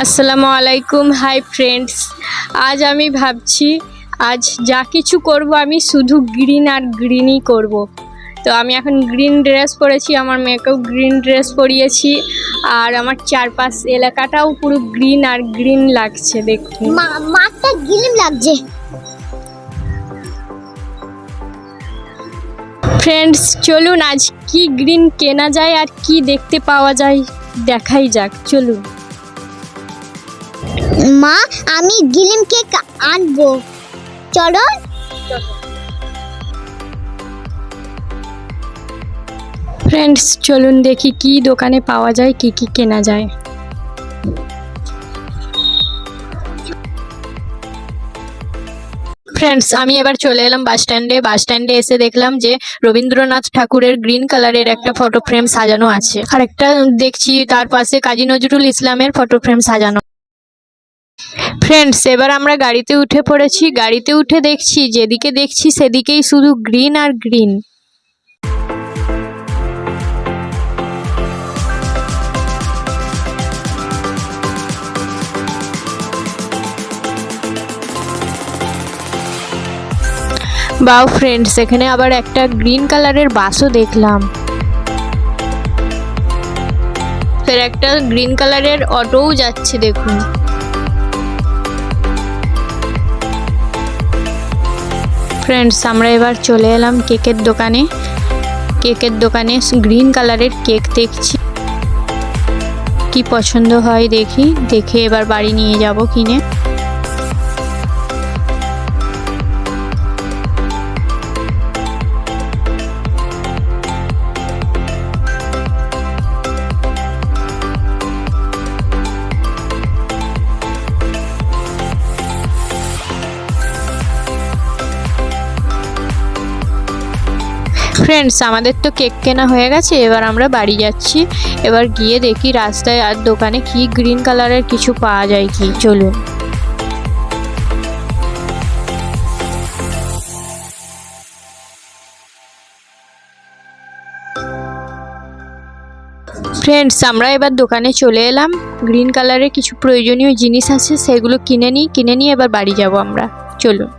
আসসালামু আলাইকুম hi friends. আজ আমি ভাবছি আজ যা কিছু করব আমি শুধু গ্রিন আর গ্রিনই করব। তো আমি এখন গ্রিন ড্রেস পরেছি আমার মেয়েকেও গ্রিন ড্রেস পরিয়েছি আর আমার চারপাশ এলাকাটাও পুরো গ্রিন আর গ্রিন লাগছে দেখতে মা- মাঠটা গিলিম লাগছে। ফ্রেন্ডস চলুন আজ কি গ্রিন কেনা যায় আর কি দেখতে পাওয়া যায় দেখাই যাক চলুন। মা, আমি গিলিম কেক আনব। চলো। ফ্রেন্ডস চলুন দেখি কি দোকানে পাওয়া যায়, কি কি কেনা যায়। ফ্রেন্ডস আমি এবার চলে এলাম বাস স্ট্যান্ডে। বাস স্ট্যান্ডে এসে দেখলাম যে রবীন্দ্রনাথ ঠাকুরের গ্রিন কালারের একটা ফটো ফ্রেম সাজানো আছে। আর একটা দেখছি, তার পাশে কাজী নজরুল ইসলামের ফটো ফ্রেম সাজানো। ফ্রেন্ডস এবার আমরা গাড়িতে উঠে পড়েছি। গাড়িতে উঠে দেখছি, যেদিকে দেখছি সেদিকেই শুধু গ্রিন আর গ্রিন বাও ফ্রেন্ডস এখানে আবার একটা গ্রিন কালারের বাসও দেখলাম। ফের একটা গ্রিন কালারের অটোও যাচ্ছে, দেখুন। ফ্রেন্ডস আমরা এবার চলে এলাম কেকের দোকানে। কেকের দোকানে গ্রিন কালারের কেক দেখছি। কি পছন্দ হয় দেখি, দেখে এবার বাড়ি নিয়ে যাব কিনে। ফ্রেন্ডস আমাদের তো কেক কেনা হয়ে গেছে, এবার আমরা বাড়ি যাচ্ছি। এবার গিয়ে দেখি রাস্তায় আর দোকানে কি গ্রিন কালারের কিছু পাওয়া যায় কি, চলুন। ফ্রেন্ডস আমরা এবার দোকানে চলে এলাম। গ্রিন কালারের কিছু প্রয়োজনীয় জিনিস আছে, সেগুলো কিনে নিই, কিনে নিয়ে এবার বাড়ি যাব আমরা। চলুন।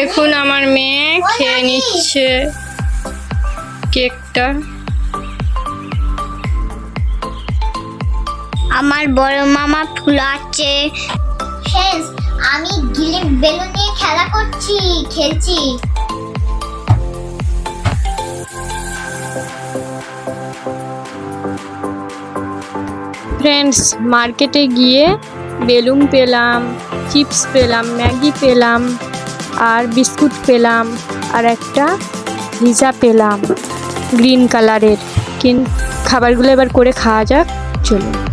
দেখুন আমার মেয়ে খেয়ে নিচ্ছে কেকটা। আমার বড় মামা ফুলাচ্ছে আমি গিলিম বেলুন নিয়ে খেলা করছি খেলছি। ফ্রেন্ডস মার্কেটে গিয়ে বেলুন পেলাম চিপস পেলাম ম্যাগি পেলাম। আর বিস্কুট পেলাম আর একটা ভিজা পেলাম গ্রিন কালারের কিন খাবারগুলো এবার করে খাওয়া যাক, চলুন।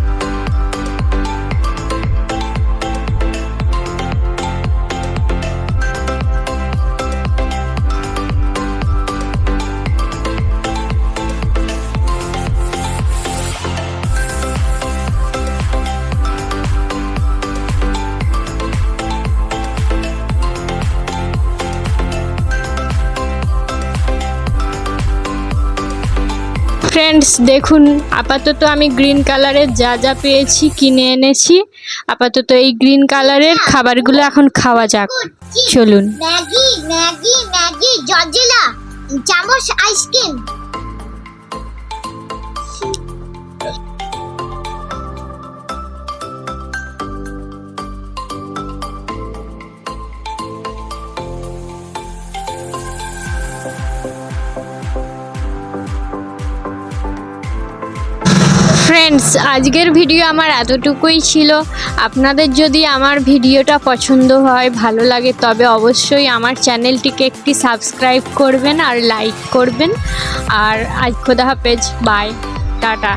ফ্রেন্ডস দেখুন আপাতত আমি গ্রিন কালারের যা যা পেয়েছি কিনে এনেছি। আপাতত এই গ্রিন কালারের খাবারগুলো এখন খাওয়া যাক। চলুন। ম্যাগি ম্যাগি ম্যাগি জর্জিলা চামচ আইসক্রিম ফ্রেন্ডস আজকের ভিডিও আমার এতটুকুই ছিল। আপনাদের যদি আমার ভিডিওটা পছন্দ হয়, ভালো লাগে, তবে অবশ্যই আমার চ্যানেলটিকে একটি সাবস্ক্রাইব করবেন আর লাইক করবেন। আর আজ খোদা হাফেজ বাই টাটা।